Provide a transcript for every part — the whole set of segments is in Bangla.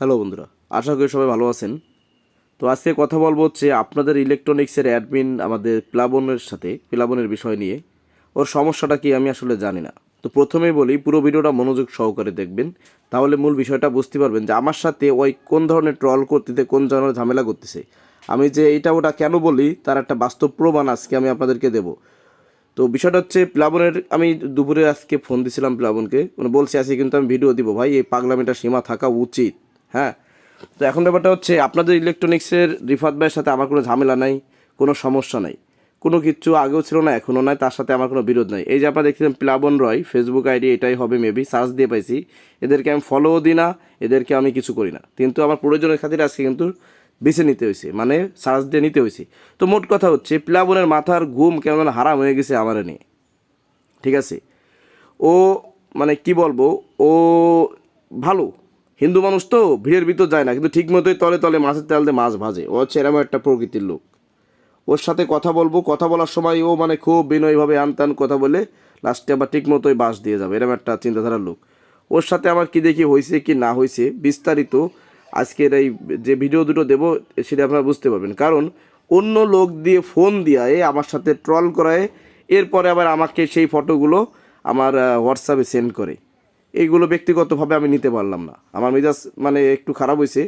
হ্যালো বন্ধুরা, আশা করি সবাই ভালো আছেন। তো আজকে কথা বলব হচ্ছে আপনাদের ইলেকট্রনিক্সের অ্যাডমিন আমাদের প্লাবনের সাথে, প্লাবনের বিষয় নিয়ে। ওর সমস্যাটা কি আমি আসলে জানি না। তো প্রথমেই বলি, পুরো ভিডিওটা মনোযোগ সহকারে দেখবেন। তাহলে মূল বিষয়টা বুঝতে পারবেন যে আমার সাথে ওই কোন ধরনের ট্রল করতেতে কোন ধরনের ঝামেলা করতেছে। আমি যে এইটা ওটা কেন বলি, তার একটা বাস্তব প্রমাণ আজকে আমি আপনাদেরকে দেবো। তো বিষয়টা হচ্ছে প্লাবনের, আমি দুপুরে আজকে ফোন দিছিলাম প্লাবনকে। মানে বলছি, আজকে কিন্তু আমি ভিডিও দিব ভাই, এই পাগলামিটা সীমা থাকা উচিত। হ্যাঁ। তো এখন ব্যাপারটা হচ্ছে আপনাদের ইলেকট্রনিক্সের রিফাত ভাইয়ের সাথে আমার কোনো ঝামেলা নাই, কোনো সমস্যা নাই। কোনো কিছু আগেও ছিল না, এখনও নাই, তার সাথে আমার কোনো বিরোধ নাই। এই যে আপনারা দেখছিলেন প্লাবন রয় ফেসবুক আইডি এটাই হবে মেবি সার্চ দিয়ে পাইছি। এদেরকে আমি ফলোও দিই না, এদেরকে আমি কিছু করি না। কিন্তু আমার প্রয়োজনের খাতিরে আজকে কিন্তু বেছে নিতে হয়েছে মানে সার্চ দিয়ে নিতে হয়েছে। তো মোট কথা হচ্ছে, প্লাবনের মাথার ঘুম কেমন হারাম হয়ে গেছে আমার নিয়ে। ঠিক আছে? ও মানে কি বলব? ও ভালো। হিন্দু মানুষ তো ভিড়ের ভিতর যায় না, কিন্তু ঠিক মতোই তলে তলে মাছের তেল দিয়ে মাছ ভাজে। ও হচ্ছে এরকম একটা প্রকৃতির লোক। ওর সাথে কথা বলব, কথা বলার সময় ও মানে খুব বিনয়ীভাবে আনতান কথা বলে লাস্টে আবার ঠিক মতোই বাস দিয়ে যাবে এরকম একটা চিন্তাধারার লোক। ওর সাথে আমার কি দেখি হয়েছে কি না হয়েছে বিস্তারিত আজকের এই যে ভিডিও দুটো দেবো, সেটা আপনারা বুঝতে পারবেন। কারণ অন্য লোক দিয়ে ফোন দিয়ায়, আমার সাথে ট্রল করায়, এরপরে আবার আমাকে সেই ফটোগুলো আমার হোয়াটসঅ্যাপে সেন্ড করে। এইগুলো ব্যক্তিগতভাবে আমি নিতে পারলাম না। আমার মেজাজ মানে একটু খারাপ হয়েছে।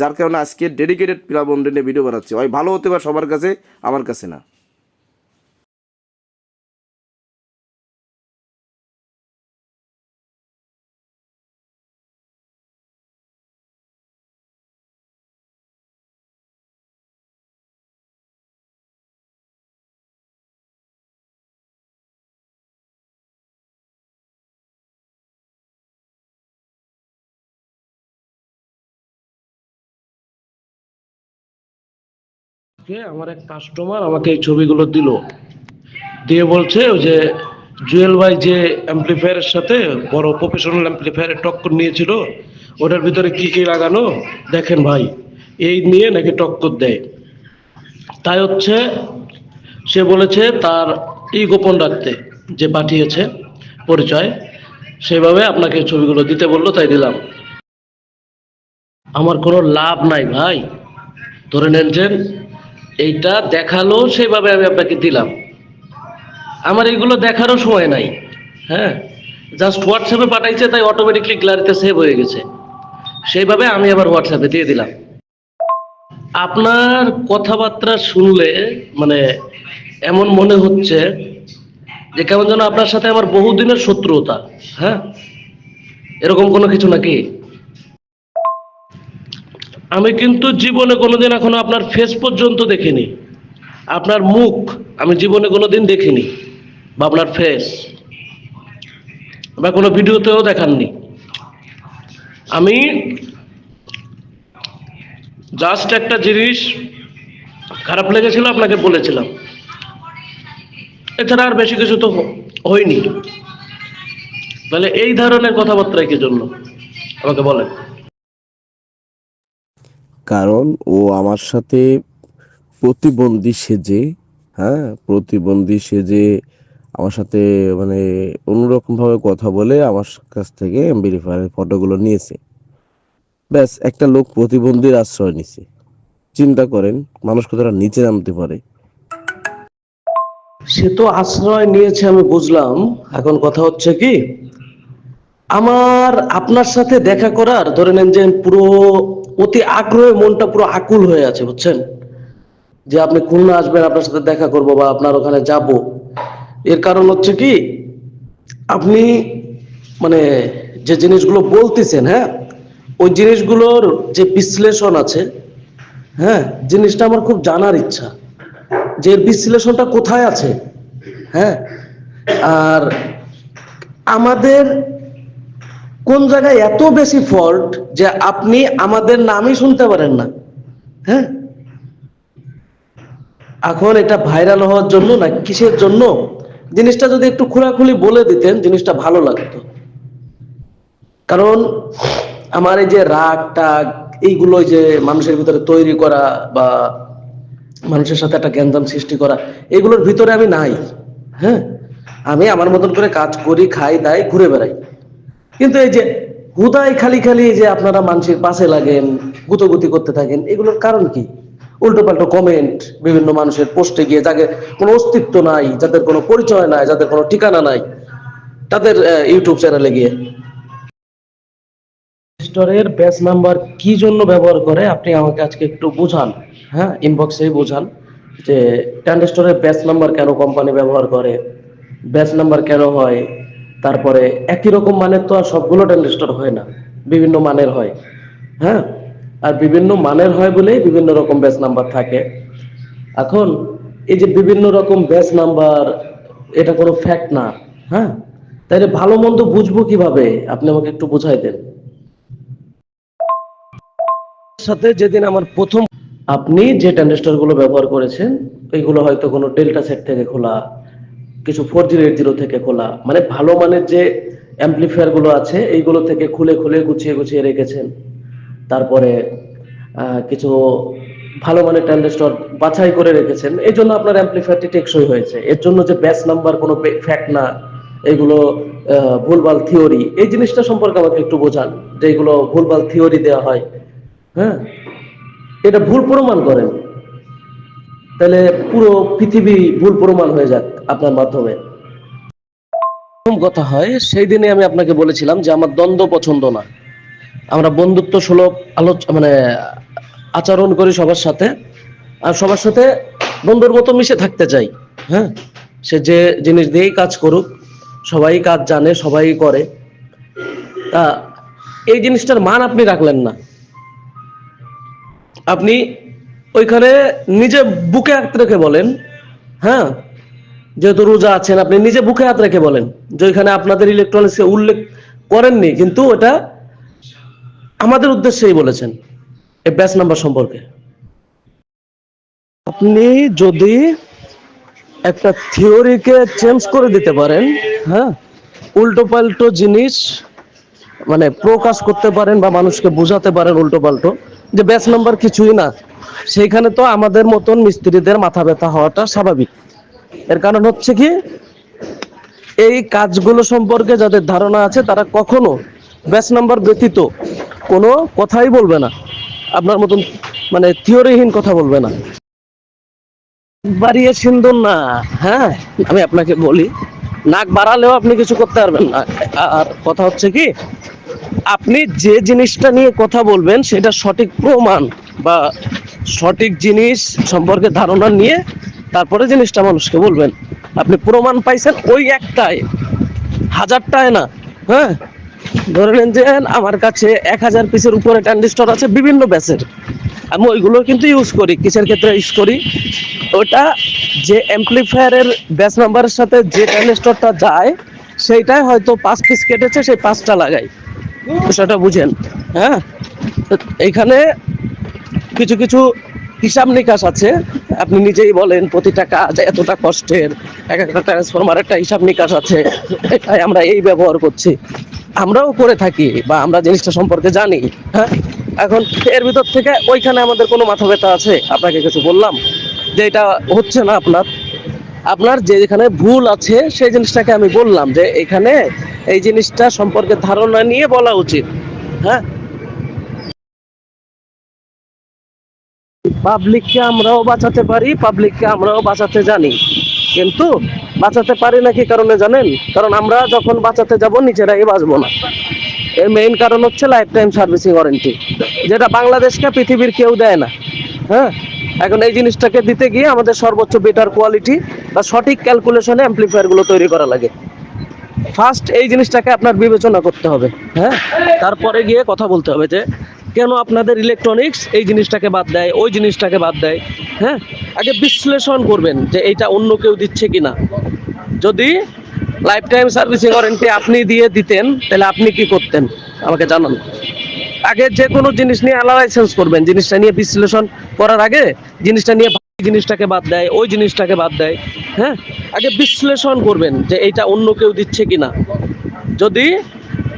যার কারণে আজকে ডেডিকেটেড প্লাবন ভিডিও বানাচ্ছে। হয় ভালো হতে পারে সবার কাছে, আমার কাছে না। কে আমার এক কাস্টমার আমাকে এই ছবিগুলো দিল। দিয়ে বলছে যে জুয়েল ভাই যে অ্যাম্পলিফায়ারের সাথে বড় প্রফেশনাল অ্যাম্পলিফায়ারের টক্কর নিয়েছিল, ওটার ভিতরে কি কি লাগানো? দেখেন ভাই, এই নিয়ে নাকি টক্কর দেয়। তাই হচ্ছে সে বলেছে তার ই গোপন রাখতে যে পাঠিয়েছে পরিচয়, সেভাবে আপনাকে ছবিগুলো দিতে বলল, তাই দিলাম। আমার কোনো লাভ নাই ভাই। ধরে নেন যে এইটা দেখাল সেইভাবে আমি আপনাকে দিলাম। আমার এইগুলো দেখারও সময় নাই হ্যাঁ? জাস্ট হোয়াটসঅ্যাপে পাঠাইছে, তাই অটোমেটিকলি গ্যালারিতে সেভ হয়ে গেছে। সেইভাবে আমি আবার হোয়াটসঅ্যাপে দিয়ে দিলাম। আপনার কথাবার্তা শুনলে মানে এমন মনে হচ্ছে যে কেমন যেন আপনার সাথে আমার বহুদিনের শত্রুতা হ্যাঁ? এরকম কোনো কিছু নাকি? আমি কিন্তু জীবনে কোনোদিন এখনও আপনার ফেস পর্যন্ত দেখিনি। আপনার মুখ আমি জীবনে কোনোদিন দেখিনি বা আপনার ফেস বা কোনো ভিডিওতেও দেখাননি। আমি জাস্ট একটা জিনিস খারাপ লেগেছিল আপনাকে বলেছিলাম। এছাড়া আর বেশি কিছু তো হয়নি। তাহলে এই ধরনের কথাবার্তা কি জন্য? আমাকে বলেন। কারণ ও আমার সাথে প্রতিবন্ধী সেজে হ্যাঁ প্রতিবন্ধী সেজে আমার সাথে মানে অন্যরকম ভাবে কথা বলে আমার কাছ থেকে ভেরিফায়ারের ফটোগুলো নিয়েছে। ব্যাস, একটা লোক প্রতিবন্ধীর আশ্রয় নিছে। চিন্তা করেন, মানুষ কতটা নিচে নামতে পারে। সে তো আশ্রয় নিয়েছে আমি বুঝলাম। এখন কথা হচ্ছে কি, আমার আপনার সাথে দেখা করার, ধরে নেন যে পুরো অতি আগ্রহে মনটা পুরো আকুল হয়ে আছে, বুঝছেন? যে আপনি খুলনা আসবেন, আপনার সাথে দেখা করব বা আপনার ওখানে যাব। এর কারণ হচ্ছে কি, আপনি মানে যে জিনিসগুলো বলতেছেন হ্যাঁ ওই জিনিসগুলোর যে বিশ্লেষণ আছে হ্যাঁ জিনিসটা আমার খুব জানার ইচ্ছা। যে এর বিশ্লেষণটা কোথায় আছে হ্যাঁ? আর আমাদের কোন জায়গায় এত বেশি ফল্ট যে আপনি আমাদের নামই শুনতে পারেন না? হ্যাঁ? এখন এটা ভাইরাল হওয়ার জন্য না, কিসের জন্য? জিনিসটা যদি একটু খোলাখুলি বলে দিতেন, জিনিসটা ভালো লাগতো। কারণ আমার এই যে রাগ, টাগ, এইগুলো যে মানুষের ভিতরে তৈরি করা বা মানুষের সাথে একটা জ্ঞানদাম সৃষ্টি করা, এগুলোর ভিতরে আমি নাই। হ্যাঁ? আমি আমার মতন করে কাজ করি, খাই, দাই, ঘুরে বেড়াই। কিন্তু এই যে হুদায় খালি খালি যে আপনারা মানুষের পাশে লাগেন, গুতগুতি করতে থাকেন, এগুলোর কারণ কি? উল্টো পাল্টো কমেন্ট বিভিন্ন মানুষের পোস্টে গিয়ে যাকে কোনো অস্তিত্ব নাই, যাদের কোনো পরিচয় নাই, যাদের কোনো ঠিকানা নাই, তাদের ইউটিউব চ্যানেলে গিয়ে। স্টোরের ব্যাচ নাম্বার কি জন্য ব্যবহার করে? আপনি আমাকে আজকে একটু বোঝান। হ্যাঁ ইনবক্সেই বোঝান যে ট্রানজিস্টরের ব্যাচ নাম্বার কেন কোম্পানি ব্যবহার করে? ব্যাচ নাম্বার কেন হয়? তারপরে একই রকম মানের তো আর সবগুলো ট্রানজিস্টর হয় না, বিভিন্ন মানের হয় হ্যাঁ? আর বিভিন্ন মানের হয় বলেই বিভিন্ন রকম ব্যাচ নাম্বার থাকে। এখন এই যে বিভিন্ন রকম ব্যাচ নাম্বার এটা কোনো ফ্যাক্ট না হ্যাঁ? তাইলে ভালো মন্দ বুঝব কীভাবে? আপনি আমাকে একটু বুঝাই দেন। সাথে যেদিন আমার প্রথম, আপনি যে ট্রানজিস্টরগুলো ব্যবহার করেছেন এইগুলো হয়তো কোনো ডেল্টা সেট থেকে খোলা কিছু ফোর জিরো এইট জিরো থেকে খোলা। মানে ভালো মানের যে অ্যাম্পলিফায়ারগুলো আছে, এইগুলো থেকে খুলে খুলে গুছিয়ে গুছিয়ে রেখেছেন। তারপরে কিছু ভালো মানের ট্রানজিস্টর বাছাই করে রেখেছেন। এই জন্য আপনার অ্যাম্পলিফায়ারটি টেকসই হয়েছে। এর জন্য যে ব্যাচ নাম্বার কোনো ফ্যাক্ট না, এগুলো ভুলভাল থিওরি এই জিনিসটা সম্পর্কে আমাকে একটু বোঝান, যে এগুলো ভুলভাল থিওরি দেওয়া হয়। হ্যাঁ? এটা ভুল প্রমাণ করেন। তাহলে পুরো পৃথিবী ভুল প্রমাণ হয়ে যাক আপনার মাধ্যমে। প্রথম কথা হয়, সেই দিনে আমি আপনাকে বলেছিলাম যে আমার দ্বন্দ্ব পছন্দ না। আমরা বন্ধুত্ব সুলভ আলোচ মানে আচরণ করি সবার সাথে, আর সবার সাথে বন্ধুর মতো মিশে থাকতে চাই হ্যাঁ? সে যে জিনিস দিয়েই কাজ করুক, সবাই কাজ জানে, সবাই করে। তা, এই জিনিসটার মান আপনি রাখলেন না। আপনি ওইখানে নিজে বুকে হাত রেখে বলেন হ্যাঁ? যেহেতু রোজা আছেন, আপনি নিজে বুকে হাত রেখে বলেন যে ওইখানে আপনাদের ইলেকট্রনিক্সে উল্লেখ করেননি, কিন্তু ওটা আমাদের উদ্দেশ্যেই বলেছেন এই ব্যাচ নাম্বার সম্পর্কে। আপনি যদি একটা থিওরিকে চেঞ্জ করে দিতে পারেন হ্যাঁ? উল্টো পাল্টো জিনিস মানে প্রকাশ করতে পারেন বা মানুষকে বোঝাতে পারেন উল্টো পাল্টো যে ব্যাচ নাম্বার কিছুই না। সেইখানে তো আমাদের মতন মিস্ত্রিদের মাথা ব্যথা হওয়াটা স্বাভাবিক। এর কারণ হচ্ছে কি, এই কাজগুলো সম্পর্কে যাদের ধারণা আছে তারা কখনো ব্যাচ নাম্বার ব্যতীত কোনো কথাই বলবে না। আপনার মতন মানে থিওরিহীন কথা বলবে না। বাড়িয়ে সিন্দুর না হ্যাঁ? আমি আপনাকে বলি, নাক বাড়ালেও আপনি কিছু করতে পারবেন না। আর কথা হচ্ছে কি, আপনি যে জিনিসটা নিয়ে কথা বলবেন সেটা সঠিক প্রমাণ। বা সঠিক জিনিস সম্পর্কে ধারণা নিয়ে তারপরে জিনিসটা মানুষকে বলবেন। আপনি প্রমাণ পাইছেন ওই একটাই। হাজারটায় না হ্যাঁ? ধরে নেন যে আমার কাছে এক হাজার পিসের উপরে ট্রানজিস্টর আছে বিভিন্ন ব্যাচের আমি ওইগুলো কিন্তু ইউজ করি, কিসের ক্ষেত্রে ইউজ করি? ওটা যে অ্যাম্পলিফায়ারের ব্যাচ নাম্বারের সাথে যে ট্রানজিস্টরটা যায়, সেইটাই হয়তো পাঁচ পিস কেটেছে, সেই পাঁচটা লাগাই। বিষয়টা বুঝেন হ্যাঁ? তো এইখানে কিছু কিছু হিসাব নিকাশ আছে। আপনি নিজেই বলেন প্রতিটা কাজ এতটা কষ্টের, এক একটা ট্রান্সফরমার একটা হিসাব নিকাশ আছে। এটাই আমরা এই ব্যবহার করছি। আমরাও করে থাকি বা আমরা জিনিসটা সম্পর্কে জানি হ্যাঁ? এখন এর ভিতর থেকে ওইখানে আমাদের কোনো মাথা ব্যথা আছে? আপনাকে কিছু বললাম যে এটা হচ্ছে না আপনার? আপনার যে যেখানে ভুল আছে সেই জিনিসটাকে আমি বললাম যে এখানে এই জিনিসটা সম্পর্কে ধারণা নিয়ে বলা উচিত হ্যাঁ? পাবলিককে আমরাও বাঁচাতে পারি, পাবলিককে আমরাও বাঁচাতে জানি। কিন্তু বাঁচাতে পারি না কি কারণে জানেন? কারণ আমরা যখন বাঁচাতে যাব, নিজেরাই বাঁচবো না। এর মেইন কারণ হচ্ছে লাইফ টাইম সার্ভিসিং ওয়ারেন্টি যেটা বাংলাদেশকে পৃথিবীর কেউ দেয় না। হ্যাঁ? এখন এই জিনিসটাকে দিতে গিয়ে আমাদের সর্বোচ্চ বেটার কোয়ালিটি বা সঠিক ক্যালকুলেশনে অ্যাম্পলিফায়ারগুলো তৈরি করা লাগে। ফার্স্ট এই জিনিসটাকে আপনার বিবেচনা করতে হবে। হ্যাঁ? তারপরে গিয়ে কথা বলতে হবে যে কেন আপনাদের ইলেকট্রনিক্স এই জিনিসটাকে বাদ দেয়, ওই জিনিসটাকে বাদ দেয়? হ্যাঁ? আগে বিশ্লেষণ করবেন যে এইটা অন্য কেউ দিচ্ছে কিনা। যদি লাইফ টাইম সার্ভিসিং ওয়ারেন্টি আপনি দিয়ে দিতেন, তাহলে আপনি কি করতেন? আমাকে জানান। আগে যে কোনো জিনিস নিয়ে অ্যানালাইসেন্স করবেন, জিনিসটা নিয়ে বিশ্লেষণ করার আগে জিনিসটা নিয়ে জিনিসটাকে বাদ দেয়, ওই জিনিসটাকে বাদ দেয়। হ্যাঁ? আগে বিশ্লেষণ করবেন যে এইটা অন্য কেউ দিচ্ছে কিনা। যদি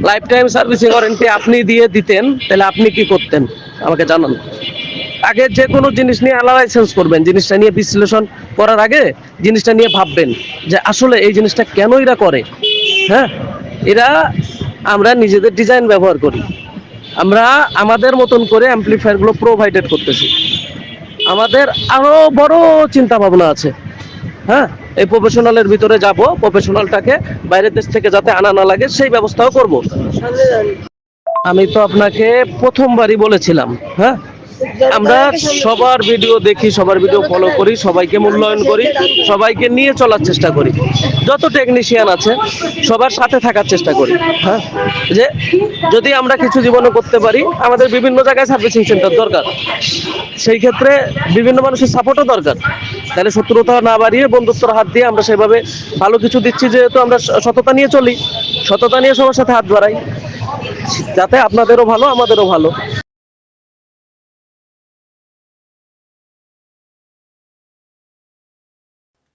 লাইফ টাইম সার্ভিসিং ওয়ারেন্টি আপনি দিয়ে দিতেন, তাহলে আপনি কি করতেন? আমাকে জানান। আগে যে কোনো জিনিস নিয়ে অ্যানালাইসেন্স করবেন, জিনিসটা নিয়ে বিশ্লেষণ করার আগে জিনিসটা নিয়ে ভাববেন যে আসলে এই জিনিসটা কেন এরা করে? হ্যাঁ? এরা আমরা নিজেদের ডিজাইন ব্যবহার করি। আমরা আমাদের মতন করে অ্যাম্পলিফায়ারগুলো প্রোভাইডেড করতেছি। আমাদের আরও বড় চিন্তা ভাবনা আছে। হ্যাঁ? এই প্রফেশনালের ভিতরে যাব প্রফেশনালটাকে বাইরের দেশ থেকে যাতে আনা না লাগে, সেই ব্যবস্থাও করব। আমি তো আপনাকে প্রথমবারই বলেছিলাম হ্যাঁ? আমরা সবার ভিডিও দেখি, সবার ভিডিও ফলো করি, সবাইকে মূল্যায়ন করি, সবাইকে নিয়ে চলার চেষ্টা করি। যত টেকনিশিয়ান আছে, সবার সাথে থাকার চেষ্টা করি হ্যাঁ? যে যদি আমরা কিছু জীবনে করতে পারি, আমাদের বিভিন্ন জায়গায় সার্ভিসিং সেন্টার দরকার। সেই ক্ষেত্রে বিভিন্ন মানুষের সাপোর্টও দরকার। তাহলে শত্রুতা না বাড়িয়ে বন্ধুত্বর হাত দিয়ে আমরা সেভাবে ভালো কিছু দিচ্ছি যেহেতু আমরা সততা নিয়ে চলি। সততা নিয়ে সবার সাথে হাত বাড়াই। যাতে আপনাদেরও ভালো, আমাদেরও ভালো।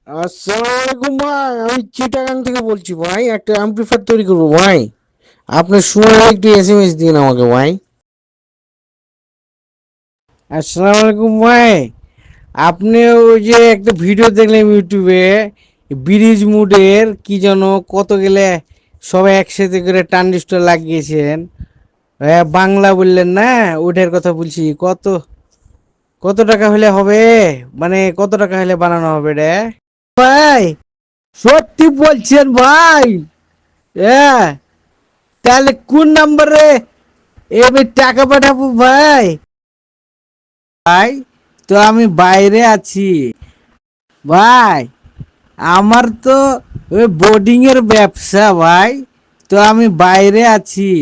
আসসালামু আলাইকুম ভাই, আমি চিটাগাং থেকে বলছি ভাই, একটা অ্যাম্পলিফায়ার তৈরি করব ভাই। আপনার সময় একটু এস এম এস দিন আমাকে ভাই। আসসালামু আলাইকুম ভাই। আপনি ওই যে একটা ভিডিও দেখলাম ইউটিউবে ব্রিজ মুডের কি যেন কত গেলে সবাই একসাথে করে ট্রানজিস্টার লাগিয়েছেন। হ্যাঁ বাংলা বললেন না, ওইটার কথা বলছি, কত কত টাকা হলে হবে? মানে কত টাকা হলে বানানো হবে রে? ভাই, সত্যি বলছেন ভাই? হ্যাঁ তাহলে কোন নাম্বারে এবার টাকা পাঠাবো ভাই? ভাই তো আমি বাইরে আছি। ভাই, আমার তো ওই বোর্ডিং এর ব্যবসা ভাই। তো আমি বাইরে আছি।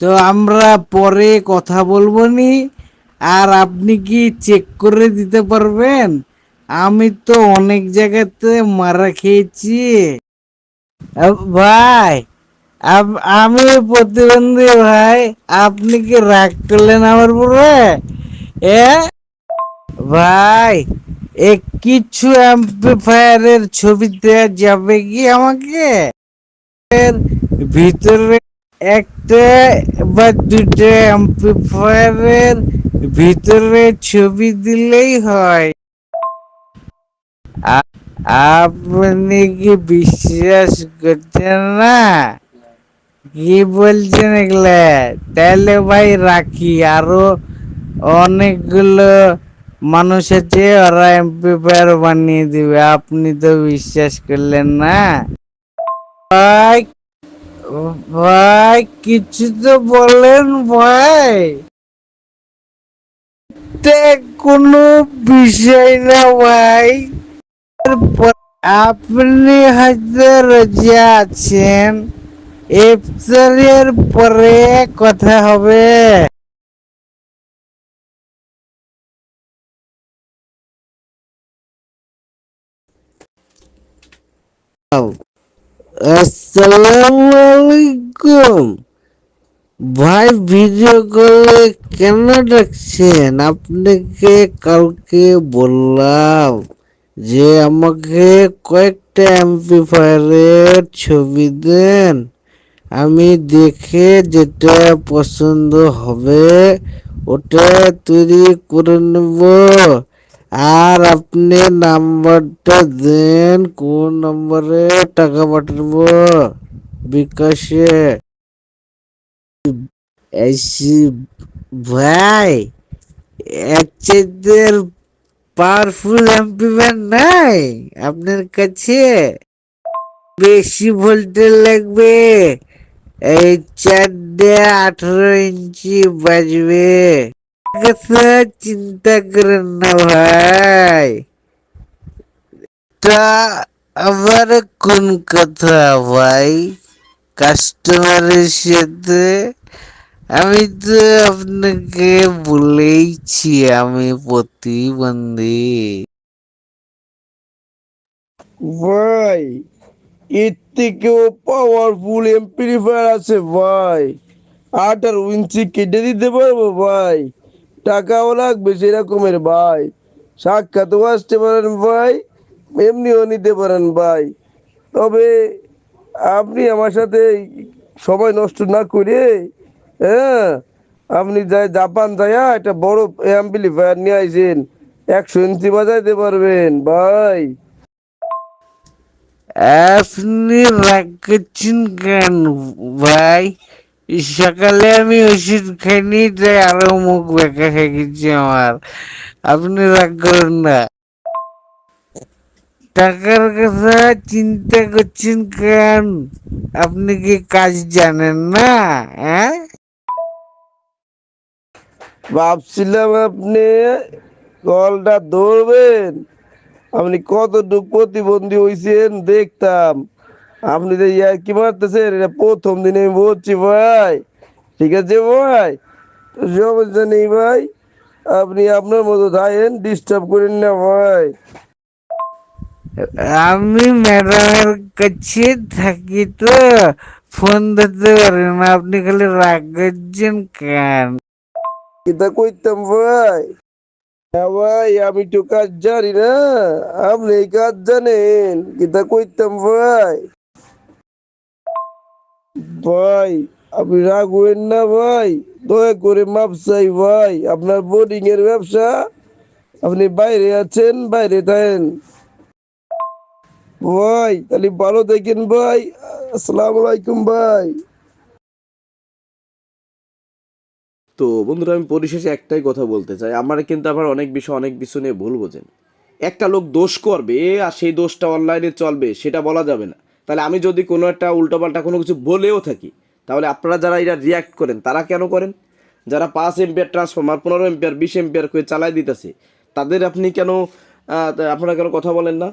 তো আমরা পরে কথা বলব নি। আর আপনি কি চেক করে দিতে পারবেন? আমি তো অনেক জায়গাতে মারা খেয়েছি। ভাই আমি প্রতিবন্ধী ভাই, আপনি কি রাগ করলেন আমার উপরে? এ? ভাই, এ কিছু অ্যাম্পলিফায়ারের ছবি দেওয়া যাবে কি আমাকে? এর ভিতরে একটা বা দুটো অ্যাম্পলিফায়ারের ভিতরে ছবি দিলেই হয়। আপনি কি বিশ্বাস করছেন না? কি বলছেন এগুলা? তাহলে ভাই রাখি, আরও অনেকগুলো মানুষ আছে ওরা এমপিপায়ার বানিয়ে দিবে, আপনি তো বিশ্বাস করলেন না? ভাই ভাই, কিছু তো বলেন ভাই। কোনো বিষয় না ভাই। আপনি হয়তো রাজা আছেন। ইফতারের পরে কথা হবে। আসসালামু আলাইকুম ভাই ভিডিও কলে কেন ডাকছেন? আপনাকে কালকে বললাম যে আমাকে কয়েকটা অ্যাম্পিফায়ারের ছবি দেন। আমি দেখে যেটা পছন্দ হবে, ওটা তৈরি করে নেব। আর আপনি নাম্বারটা দেন, কোন নম্বরে টাকা পাঠাবো? বিকাশে। ভাই এক চাইতের পাওয়ারফুল অ্যাম্পিফায়ার নাই আপনার কাছে? বেশি ভোল্টেজ লাগবে। এই চার চারটে আঠারো ইঞ্চি বাজবে। চিন্তা করেন না ভাই। তা আবার কোন কথা ভাই? কাস্টমারের সাথে আমি তো আপনাকে বলেইছি, আমি প্রতিবন্ধী। ভাই, এর থেকেও পাওয়ারফুল এমপ্লিফায়ার আছে ভাই। আঠারো ইঞ্চি কেটে দিতে পারব ভাই? টাকাও লাগবে সেরকমের ভাই। সাক্ষাৎও আসতে পারেন ভাই, এমনিও নিতে পারেন ভাই। তবে আপনি আমার সাথে সময় নষ্ট না করে হ্যাঁ আপনি যাই জাপান যাইয়া একটা বড় অ্যাম্পলিফায়ার নিয়ে আইছেন একশো ইঞ্চি বাজাইতে পারবেন ভাই। আপনি রাগ করছেন কেন ভাই? সকালে আমি ওষুধ খাইনি, তাই আরও মুখ বেঁকা হয়ে গেছে আমার। আপনি রাগ করেন না। টাকার কথা চিন্তা করছেন কেন? আপনি কি কাজ জানেন না হ্যাঁ? ভাবছিলাম আপনি কলটা ধরবেন। আপনি কতটুকু প্রতিবন্ধী হয়েছেন দেখতাম। আপনি যে ইয়া কি মারতেছেন এটা প্রথম দিনে আমি বলছি ভাই। ঠিক আছে ভাই? সমস্যা নেই ভাই। আপনি আপনার মতো থাকেন ডিস্টার্ব করেন না ভাই। আমি ম্যাডামের কাছে থাকি তো ফোন ধরতে পারি না। আপনি খালি রাগ করছেন কেন? কিতা কইতাম ভাই। হ্যাঁ ভাই আমি তো কাজ জানি না। আপনি কাজ জানেন। কিতা কইতাম ভাই। ভাই, আপনি রাগ হইন না ভাই। দয়া করে মাপ চাই ভাই। আপনার বোর্ডিং এর ব্যবসা, আপনি বাইরে আছেন, বাইরে থাকেন। ভাই, তাহলে ভালো দেখেন ভাই। আসসালামু আলাইকুম ভাই। তো বন্ধুরা, আমি পরিশেষে একটাই কথা বলতে চাই। আমার কিন্তু আবার অনেক বিষয় অনেক বিষয় নিয়ে ভুল বোঝেন। একটা লোক দোষ করবে, আর সেই দোষটা অনলাইনে চলবে, সেটা বলা যাবে না। তাহলে আমি যদি কোনো একটা উল্টোপাল্টা কোনো কিছু বলেও থাকি, তাহলে আপনারা যারা এটা রিয়াক্ট করেন, তারা কেন করেন? যারা পাঁচ এম্পিয়ার ট্রান্সফর্মার পনেরো এম্পিয়ার বিশ এম্পিয়ার করে চালাই দিতেছে, তাদের আপনি কেন আপনারা কেন কথা বলেন না?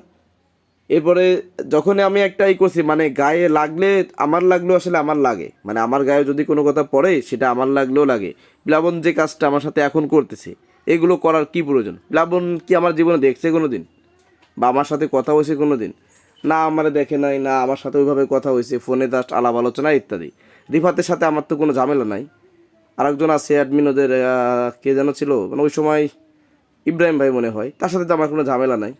এরপরে যখন আমি একটা ই করছি মানে গায়ে লাগলে আমার লাগলেও আসলে আমার লাগে মানে আমার গায়ে যদি কোনো কথা পড়ে, সেটা আমার লাগলেও লাগে। প্লাবন যে কাজটা আমার সাথে এখন করতেছে, এগুলো করার কি প্রয়োজন? প্লাবন কি আমার জীবনে দেখছে কোনো দিন বা আমার সাথে কথা হয়েছে কোনো দিন না, আমার দেখে নাই, না, আমার সাথে ওইভাবে কথা হয়েছে ফোনে জাস্ট আলাপ আলোচনা ইত্যাদি। রিফাতের সাথে আমার তো কোনো ঝামেলা নাই। আরেকজন আছে অ্যাডমিন ওদের কে যেন ছিল মানে ওই সময় ইব্রাহিম ভাই মনে হয়, তার সাথে তো আমার কোনো ঝামেলা নাই।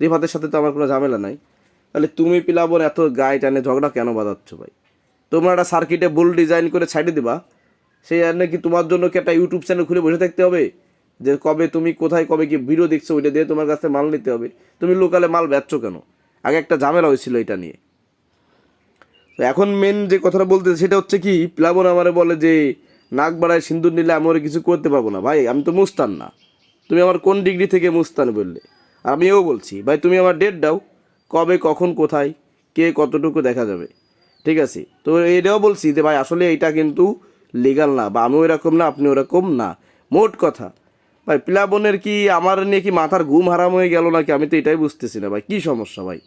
রিফাতের সাথে তো আমার কোনো ঝামেলা নাই। তাহলে তুমি পিলাবর এত গায়ে টানে ঝগড়া কেন বাজাচ্ছ ভাই? তোমরা একটা সার্কিটে বুল ডিজাইন করে ছাইডে দিবা। সেই আর নাকি তোমার জন্য কি একটা ইউটিউব চ্যানেল খুলে বসে থাকতে হবে? যে কবে তুমি কোথায়, কবে কি ভিডিও দেখছ, ওইটা দিয়ে তোমার কাছে মাল নিতে হবে। তুমি লোকালে মাল বেচছো কেন? আগে একটা ঝামেলা হয়েছিল এটা নিয়ে। তো এখন মেন যে কথাটা বলতে সেটা হচ্ছে কি, প্লাবন আমারে বলে যে, নাক বাড়ায় সিন্দুর নিলে আমি ওরা কিছু করতে পারব না। ভাই, আমি তো মুস্তান না। তুমি আমার কোন ডিগ্রি থেকে মুস্তান বললে? আর আমিও বলছি, ভাই, তুমি আমার ডেট দাও। কবে, কখন, কোথায়, কে কতটুকু দেখা যাবে? ঠিক আছে? তো এটাও বলছি যে, ভাই, আসলে এটা কিন্তু লিগাল না বা আমি ওইরকম না, আপনি ওরকম না। মোট কথা, ভাই, প্লাবনের কি, আমার নিয়ে কি মাথার ঘুম হারাম হয়ে গেল নাকি? আমি তো এটাই বুঝতেছি না, ভাই, কী সমস্যা, ভাই?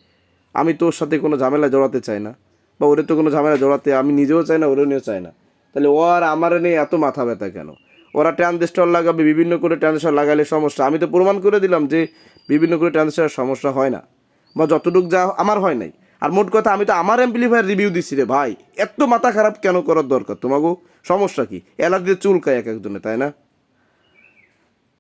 আমি তোর সাথে কোনো ঝামেলা জড়াতে চাই না, বা ওরে তো কোনো ঝামেলা জড়াতে আমি নিজেও চাই না, ওরেও নিয়েও চাই না। তাহলে ও আর আমার নিয়ে এত মাথা ব্যথা কেন? ওরা ট্রানজিস্টর লাগাবে, বিভিন্ন করে ট্রানজিস্টর লাগালে সমস্যা। আমি তো প্রমাণ করে দিলাম যে বিভিন্ন করে ট্রানজিস্টর সমস্যা হয় না, বা যতটুক যা আমার হয় নাই। আর মোট কথা, আমি তো আমার এমপ্লিফায়ার রিভিউ দিচ্ছি রে ভাই। এত মাথা খারাপ কেন করার দরকার? তোমাকে সমস্যা কি? অ্যালার্জিতে চুলকায় এক একজনে, তাই না?